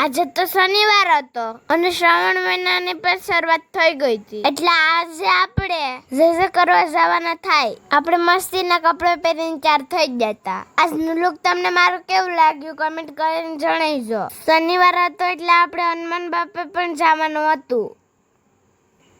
આજે તો શનિવાર હતો અને શ્રાવણ મહિનાની પણ શરૂઆત થઈ ગઈ હતી. એટલે આજે આપણે જે જે કરવા જવાના થાય, આપણે મસ્તીના કપડાં પહેરીને ચાર થઈ જ જતા. આજનું લુક તમને મારું કેવું લાગ્યું કમેન્ટ કરીને જણાવજો. શનિવાર હતો એટલે આપણે હનુમાન બાપે પણ જવાનું હતું.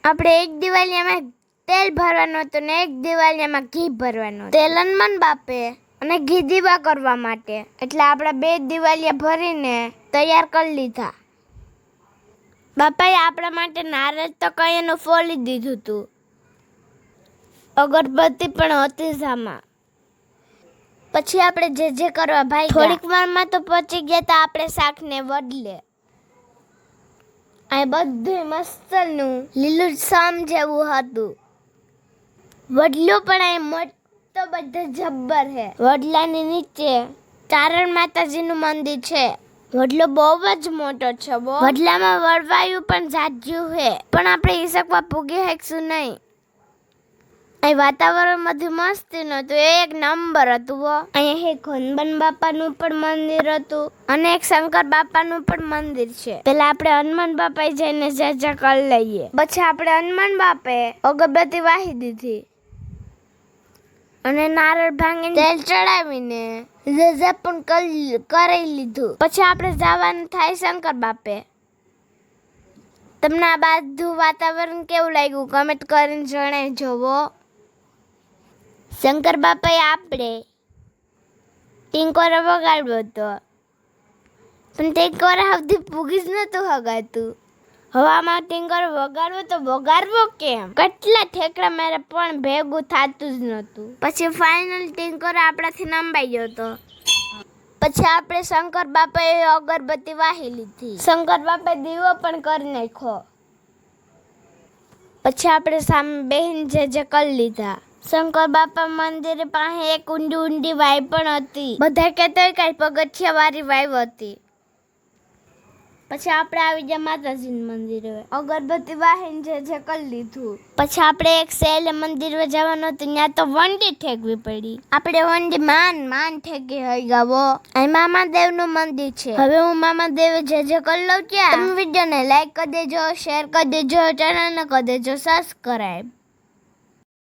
આપણે એક દિવાળીમાં તેલ ભરવાનું હતું ને એક દિવાળીમાં ઘી ભરવાનું તેલ હનુમાન બાપે અને ઘી દીવા કરવા માટે. એટલે આપણે બે દિવાળીયા ભરીને તૈયાર કરી લીધા. બાપાએ આપણા માટે નારજ તો કઈ એનું ફોલી દીધું હતું અગરબત્તી પણ હતી સામાં પછી આપણે જે જે કરવા ભાઈ થોડીક વારમાં તો પહોંચી ગયા તા આપણે શાકને વડલે. આ બધું મસ્તનું લીલું સામ જેવું હતું. વડલો પણ આ મોટો બધો જબ્બર છે. વડલાની નીચે ચારણ માતાજીનું મંદિર છે. વડલો બહુ જ મોટો છે, બહુ. વડલામાં વડવાયું પણ જાજ્યું છે. પણ આપણે ઈસકવા પૂગી શકશું નહીં. અહીં વાતાવરણ બધું મસ્ત નતું એક નંબર હતું બો અહીંયા એક હનુમાન બાપાનું પણ મંદિર હતું. અને એક શંકર બાપાનું પણ મંદિર છે. પેલા આપણે હનુમાન બાપાએ જઈને જાજા કરી લઈએ. પછી આપણે હનુમાન બાપે અગરબત્તી વાહી દીધી. અને નારળ ભાંગીને તેલ ચડાવીને જજા પણ કરી લીધું. પછી આપણે જવાનું થાય શંકર બાપે. તમને આ બધું વાતાવરણ કેવું લાગ્યું? કમેન્ટ કરીને જણાવી જોવો શંકર બાપાએ આપણે ટીંકોરો વગાડ્યો હતો. પણ ટિંકોરા સુધી પૂગી જ નહોતું હગાતું. હવામાં ટીંગર વગાડવું તો વગાડવો કેમ? કેટલા ઠેકડા મારે પણ ભેગું થતું જ નહોતું. પછી ફાઇનલ ટીંગર આપણાથી નંબાઈ ગયો હતો પછી આપણે શંકર બાપાએ અગરબત્તી વાહી લીધી. શંકર બાપાએ દીવો પણ કરી નાખ્યો. પછી આપણે સામે બહેન જે જે કરી લીધા. શંકર બાપા મંદિર પાસે એક ઊંડી ઊંડી વાઈ પણ હતી. બધા કહેતા કઈ પગથિયા વાળી વાઈવ હતી. પછી આપણે આવી ગયા માતાજીનું મંદિરે. અગરબત્તી વાહિન જે જે કરી લીધું. પછી આપણે એક સેલ મંદિર જવાનું હતું, ત્યાં તો વંડી ઠેકવી પડી. આપણે વંડી માન માન ઠેકી હઈ ગાવો અહીં મામાદેવનું મંદિર છે. હવે હું મામાદેવ જે જે કરી લઉં ત્યાં. તમે વિડીયોને લાઈક કરી દેજો શેર કરી દેજો ચેનલને કરી દેજો સબસ્ક્રાઈબ